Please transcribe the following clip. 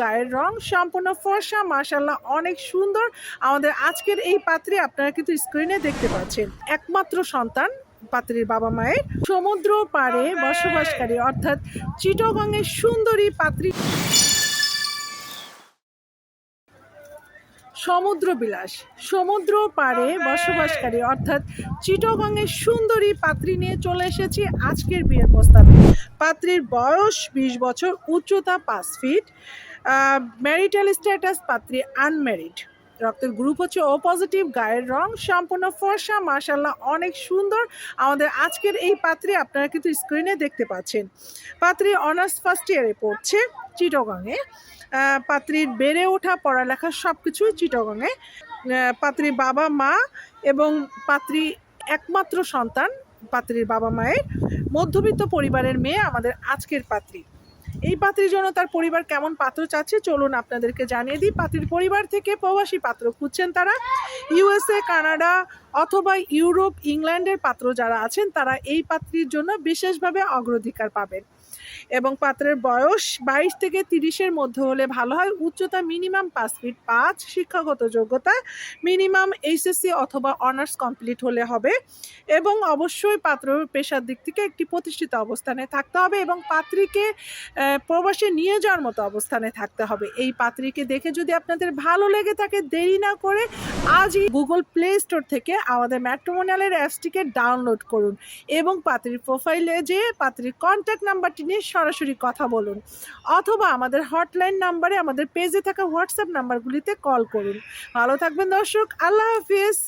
গায়ের রং সম্পূর্ণ ফর্সা মাশাল্লাহ অনেক সুন্দর। আমাদের আজকের এই পাত্রে আপনারা কিন্তু স্ক্রিনে দেখতে পাচ্ছেন। একমাত্র সন্তান পাত্রীর বাবা মায়ের সমুদ্র পাড়ে বসবাসকারী অর্থাৎ চিটগঙ্গের সুন্দরী পাত্রী। সমুদ্র বিলাস সমুদ্র পাড়ে বসবাসকারী অর্থাৎ চিটগঙ্গের সুন্দরী পাত্রী নিয়ে চলে এসেছি আজকের বিয়ের প্রস্তাবে। পাত্রীর বয়স বিশ বছর উচ্চতা পাঁচ ফিট ম্যারিটাল স্ট্যাটাস পাত্রী আনম্যারিড রক্তের গ্রুপ হচ্ছে ও পজিটিভ গায়ের রং সম্পূর্ণ ফর্সা মাশাল্লাহ অনেক সুন্দর। আমাদের আজকের এই পাত্রী আপনারা কিন্তু স্ক্রিনে দেখতে পাচ্ছেন। পাত্রী অনার্স ফার্স্ট ইয়ারে পড়ছে। চিটগঙ্গে আহ, পাত্রীর বেড়ে ওঠা পড়ালেখা সব কিছুই চিটগঙ্গে আহ, পাত্রীর বাবা মা এবং পাত্রী একমাত্র সন্তান পাত্রীর বাবা মায়ের। মধ্যবিত্ত পরিবারের মেয়ে আমাদের আজকের পাত্রী। এই পাত্রীর জন্য তার পরিবার কেমন পাত্র চাচ্ছে চলুন আপনাদেরকে জানিয়ে দিই। পাত্রীর পরিবার থেকে প্রবাসী পাত্র খুঁজছেন তারা। ইউএসএ কানাডা অথবা ইউরোপ, ইংল্যান্ডের পাত্র যারা আছেন, তারা এই পাত্রীর জন্য বিশেষভাবে অগ্রাধিকার পাবেন। এবং পাত্রের বয়স বাইশ থেকে তিরিশের মধ্যে হলে ভালো হয়। উচ্চতা মিনিমাম পাঁচ ফিট পাঁচ, শিক্ষাগত যোগ্যতা মিনিমাম এইচএসসি অথবা অনার্স কমপ্লিট হলে হবে। এবং অবশ্যই পাত্র পেশার দিক থেকে একটি প্রতিষ্ঠিত অবস্থানে থাকতে হবে এবং পাত্রীকে প্রবাসে নিয়ে যাওয়ার মতো অবস্থানে থাকতে হবে। এই পাত্রীকে দেখে যদি আপনাদের ভালো লেগে থাকে, দেরি না করে আজই গুগল প্লে স্টোর থেকে আমাদের ম্যাট্রোমোনালের অ্যাপসটিকে ডাউনলোড করুন এবং পাত্রীর প্রোফাইলে যেয়ে পাত্রীর কন্ট্যাক্ট নাম্বারটি নিয়ে সরাসরি কথা বলুন অথবা আমাদের হটলাইন নাম্বারে আমাদের পেজে থাকা হোয়াটসঅ্যাপ নাম্বারগুলিতে কল করুন। ভালো থাকবেন দর্শক, আল্লাহ হাফিজ।